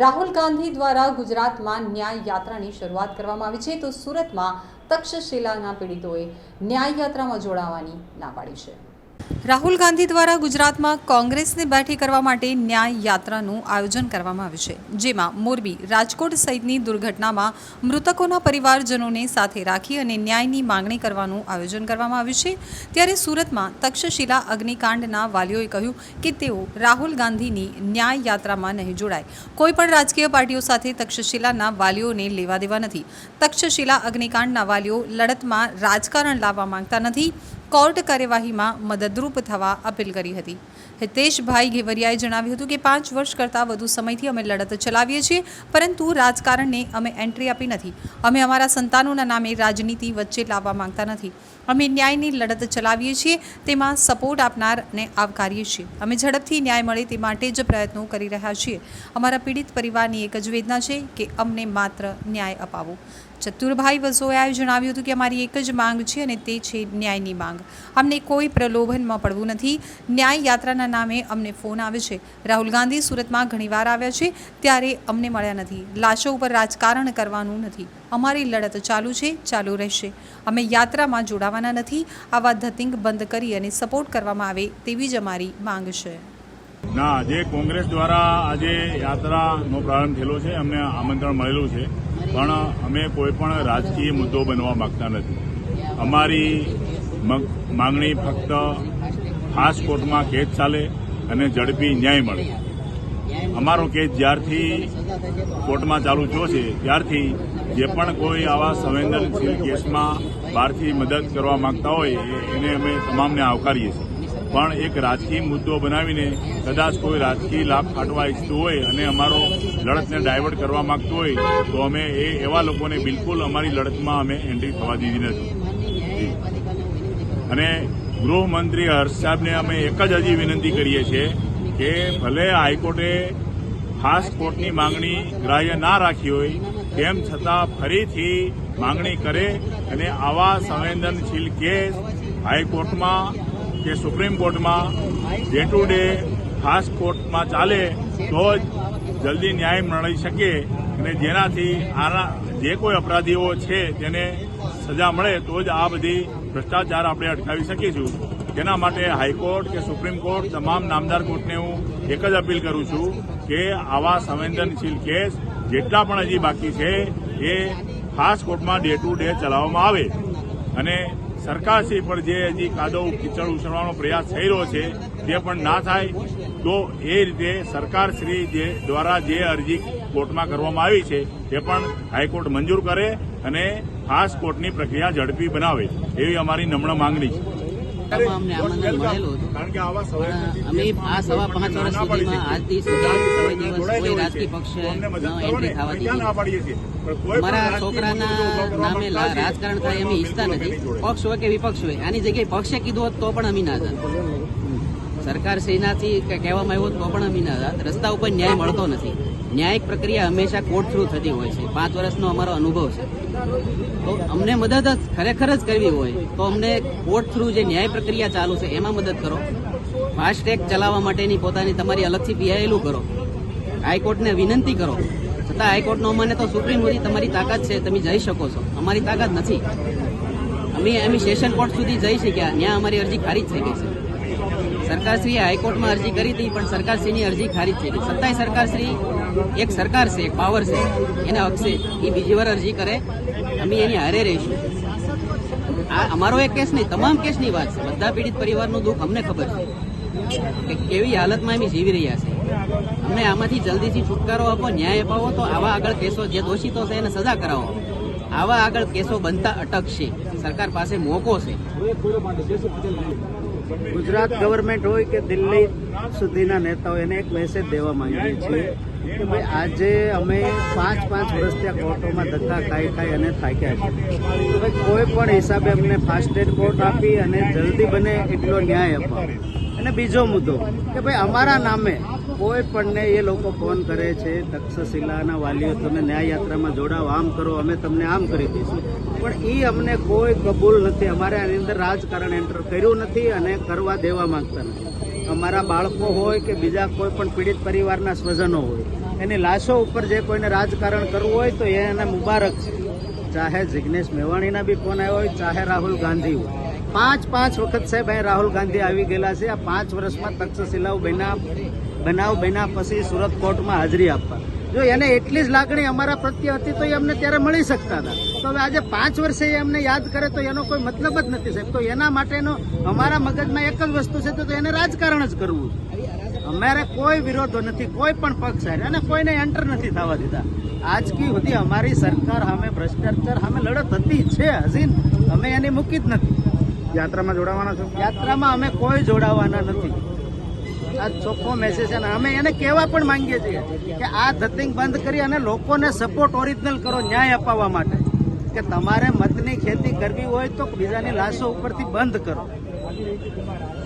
રાહુલ ગાંધી દ્વારા ગુજરાતમાં ન્યાય યાત્રાની શરૂઆત કરવામાં આવી છે. તો સુરતમાં તક્ષશિલાના પીડિતોએ ન્યાય યાત્રામાં જોડાવાની ના પાડી છે. રાહુલ ગાંધી દ્વારા ગુજરાતમાં કોંગ્રેસને બેઠી કરવા માટે ન્યાય યાત્રાનું આયોજન કરવામાં આવ્યું છે, જેમાં મોરબી, રાજકોટ સહિતની દુર્ઘટનામાં મૃતકોના પરિવારજનોને સાથે રાખી અને ન્યાયની માંગણી કરવાનું આયોજન કરવામાં આવ્યું છે. ત્યારે સુરતમાં તક્ષશિલા અગ્નિકાંડના વાલીઓએ કહ્યું કે તેઓ રાહુલ ગાંધીની ન્યાય યાત્રામાં નહીં જોડાય. કોઈપણ રાજકીય પાર્ટીઓ સાથે તક્ષશિલાના વાલીઓને લેવા દેવા નથી. તક્ષશિલા અગ્નિકાંડના વાલીઓ લડતમાં રાજકારણ લાવવા માંગતા નથી. કોર્ટ કાર્યવાહીમાં મદદરૂપ થવા અપીલ કરી હતી. હિતેશભાઈ ઘેવરિયાએ જણાવ્યું હતું કે પાંચ વર્ષ કરતાં વધુ સમયથી અમે લડત ચલાવીએ છીએ, પરંતુ રાજકારણને અમે એન્ટ્રી આપી નથી. અમે અમારા સંતાનોના નામે રાજનીતિ વચ્ચે લાવવા માંગતા નથી. અમે ન્યાયની લડત ચલાવીએ છીએ, તેમાં સપોર્ટ આપનારને આવકારીએ છીએ. અમે ઝડપથી ન્યાય મળે તે માટે જ પ્રયત્નો કરી રહ્યા છીએ. અમારા પીડિત પરિવારની એક જ વેદના છે કે અમને માત્ર ન્યાય અપાવો. ચતુરભાઈ વસોયાએ જણાવ્યું હતું કે અમારી એક જ માંગ છે અને તે છે ન્યાયની માંગ. અમને કોઈ પ્રલોભનમાં પડવું નથી. ન્યાય યાત્રાના નામે અમને ફોન આવે છે. રાહુલ ગાંધી સુરતમાં ઘણીવાર આવ્યા છે, ત્યારે અમને મળ્યા નથી. લાશો ઉપર રાજકારણ કરવાનું નથી. અમારી લડત ચાલુ છે, ચાલુ રહેશે. અમે યાત્રામાં જોડાવાના નથી. આવા ધતિંગ બંધ કરી અને સપોર્ટ કરવામાં આવે તેવી જ અમારી માંગ છે. ના, આજે કોંગ્રેસ દ્વારા આજે યાત્રાનો પ્રારંભ થયેલો છે. અમને આમંત્રણ મળેલું છે. પણ અમે કોઈ પણ રાજકીય મુદ્દો બનવા માંગતા નથી. અમારી માંગણી ફક્ત ખાસ કોર્ટમાં કેસ ચાલે અને ઝડપી ન્યાય મળે. અમારો કેસ જ્યારથી કોર્ટમાં ચાલુ થયો છે, ત્યારથી જે પણ કોઈ આવા સંવેદનશીલ કેસમાં બહારથી મદદ કરવા માંગતા હોય એને અમે તમામને આવકારીએ છીએ. પણ એક રાજકીય મુદ્દો બનાવીને કદાચ કોઈ રાજકીય લાભ ફાટવા ઈચ્છતું હોય અને અમારો લડતને ડાયવર્ટ કરવા માંગતું હોય, તો અમે એ એવા લોકોને બિલકુલ અમારી લડતમાં અમે એન્ટ્રી થવા દીધી નથી. અને ગૃહમંત્રી હર્ષ સાહેબને અમે એક જ હજી વિનંતી કરીએ છીએ કે ભલે હાઈકોર્ટે ખાસ કોર્ટની માંગણી ગ્રાહ્ય ના રાખી હોય, તેમ છતાં ફરીથી માંગણી કરે અને આવા સંવેદનશીલ કેસ હાઈકોર્ટમાં કે સુપ્રીમ કોર્ટમાં ડે ટુ ડે ખાસ કોર્ટમાં ચાલે, તો જ જલ્દી ન્યાય મળી શકે અને જેનાથી આના જે કોઈ અપરાધીઓ છે, તેને સજા મળે તો જ આ બધી ભ્રષ્ટાચાર આપણે અટકાવી શકીશું તેના માટે હાઈકોર્ટ કે સુપ્રીમ કોર્ટ તમામ નામદાર કોર્ટને હું એક જ અપીલ કરું છું કે આવા સંવેદનશીલ કેસ જેટલા પણ હજી બાકી છે, એ ખાસ કોર્ટમાં ડે ટુ ડે ચલાવવામાં આવે. અને સરકારશ્રી પર જે હજી કાદવ, કીચડ ઉછળવાનો પ્રયાસ થઈ રહ્યો છે, તે પણ ના થાય, તો એ રીતે સરકારશ્રી જે દ્વારા જે અરજી કોર્ટમાં કરવામાં આવી છે, તે પણ હાઈકોર્ટ મંજૂર કરે અને ખાસ કોર્ટની પ્રક્રિયા ઝડપી બનાવે એવી અમારી નમ્ર માંગણી છે. અમને આમંત્રણ મળેલું હતું. કારણ કે આવા પણ અમે આ સવા પાંચ વર્ષ સુધીમાં આજથી સુધી દિવસ કોઈ રાજકીય પક્ષે એન્ટ્રી થવા દીધી. અમારા છોકરાના નામે રાજકારણ થાય અમે ઈચ્છતા નથી. પક્ષ હોય કે વિપક્ષ હોય આની જગ્યાએ પક્ષે કીધું હોત તો પણ અમે ના હતા સરકાર શ્રીનાથી કે કહેવામાં આવ્યું હોત તો પણ અમે ના હતા રસ્તા ઉપર ન્યાય મળતો નથી. ન્યાયિક પ્રક્રિયા હંમેશા કોર્ટ થ્રુ થતી હોય છે. પાંચ વર્ષનો અમારો અનુભવ છે. તો અમને મદદ જ ખરેખર જ કરવી હોય તો અમને કોર્ટ થ્રુ જે ન્યાય પ્રક્રિયા ચાલુ છે એમાં મદદ કરો. ફાસ્ટ ટ્રેક ચલાવવા માટેની પોતાની તમારી અલગથી પીઆઈએલું કરો. હાઈકોર્ટને વિનંતી કરો. છતાં હાઈકોર્ટનો અમને તો સુપ્રીમ સુધી તમારી તાકાત છે, તમે જઈ શકો છો. અમારી તાકાત નથી. અમે અમે સેશન કોર્ટ સુધી જઈ શક્યા. ત્યાં અમારી અરજી ખારીજ થઈ ગઈ છે. સરકારશ્રીએ હાઈકોર્ટમાં અરજી કરી હતી, પણ સરકારશ્રીની અરજી ખારીજ ગઈ. છતાંય સરકારશ્રી, એક સરકાર છે, એક પાવર છે, એને અક્ષે એ બીજી વાર અરજી કરે, અમે એની હારે રહીશું. આ અમારો એક કેસ નહીં, તમામ કેસની વાત છે. બધા પીડિત પરિવારનું દુઃખ અમને ખબર છે કે કેવી હાલતમાં અમે જીવી રહ્યા છે. અમને આમાંથી જલ્દીથી છુટકારો આપો, ન્યાય અપાવો, તો આવા આગળ કેસો જે દોષિતો છે એને સજા કરાવો. આવા આગળ કેસો બનતા અટકશે. સરકાર પાસે મોકો છે. ગુજરાત ગવર્મેન્ટ હોય કે દિલ્હી સુધીના નેતાઓ એને એક મેસેજ દેવા માંગીએ છીએ કે ભાઈ આજે અમે પાંચ પાંચ વર્ષથી આ કોર્ટોમાં ધક્કા ખાઈ ખાઈ અને થાક્યા છે તો ભાઈ કોઈ પણ હિસાબે અમને ફાસ્ટ એડ કોર્ટ આપી અને જલ્દી બને એટલો ન્યાય અપાવો. અને બીજો મુદ્દો કે ભાઈ અમારા નામે કોઈ પણને એ લોકો ફોન કરે છે તક્ષશિલાના વાલીઓ, તમે ન્યાય યાત્રામાં જોડાઓ, આમ કરો, અમે તમને આમ કરી દઈશું. પણ એ અમને કોઈ કબૂલ નથી. અમારે આની અંદર રાજકારણ એન્ટર કર્યું નથી અને કરવા દેવા માંગતા નથી. અમારા બાળકો હોય કે બીજા કોઈ પણ પીડિત પરિવારના સ્વજનો હોય, એની લાશો ઉપર જે કોઈને રાજકારણ કરવું હોય તો એને મુબારક છે. ચાહે જિગ્નેશ મેવાણીના બી ફોન આવ્યો હોય, ચાહે રાહુલ ગાંધી હોય. પાંચ પાંચ વખત સાહેબ અહીં રાહુલ ગાંધી આવી ગયેલા છે. આ પાંચ વર્ષમાં તક્ષશિલાઓ બન્યા બનાવ બન્યા પછી સુરત કોર્ટમાં હાજરી આપવા. જો એને એટલી જ લાગણી અમારા પ્રત્યે હતી તો એ અમને ત્યારે મળી શકતા હતા. તો હવે આજે પાંચ વર્ષે એ અમને યાદ કરે તો એનો કોઈ મતલબ જ નથી સાહેબ. તો એના માટેનો અમારા મગજમાં એક જ વસ્તુ છે તો એને રાજકારણ જ કરવું અમારે કોઈ વિરોધો નથી કોઈ પણ પક્ષ સાહેબ અને કોઈને એન્ટર નથી થવા દીધા. આજકી સુધી અમારી સરકાર સામે ભ્રષ્ટાચાર સામે લડત હતી છે હજી અમે એને મૂકી જ નથી. યાત્રામાં જોડાવાના છો? યાત્રામાં અમે કોઈ જોડાવાના નથી. આ ચોખ્ખો મેસેજ છે અને અમે એને કહેવા પણ માંગીએ છીએ કે આ ધતિંગ બંધ કરી અને લોકોને સપોર્ટ ઓરિજિનલ કરો, ન્યાય અપાવવા માટે. કે તમારે મતની ખેતી કરવી હોય તો બીજાની લાશો ઉપરથી બંધ કરો.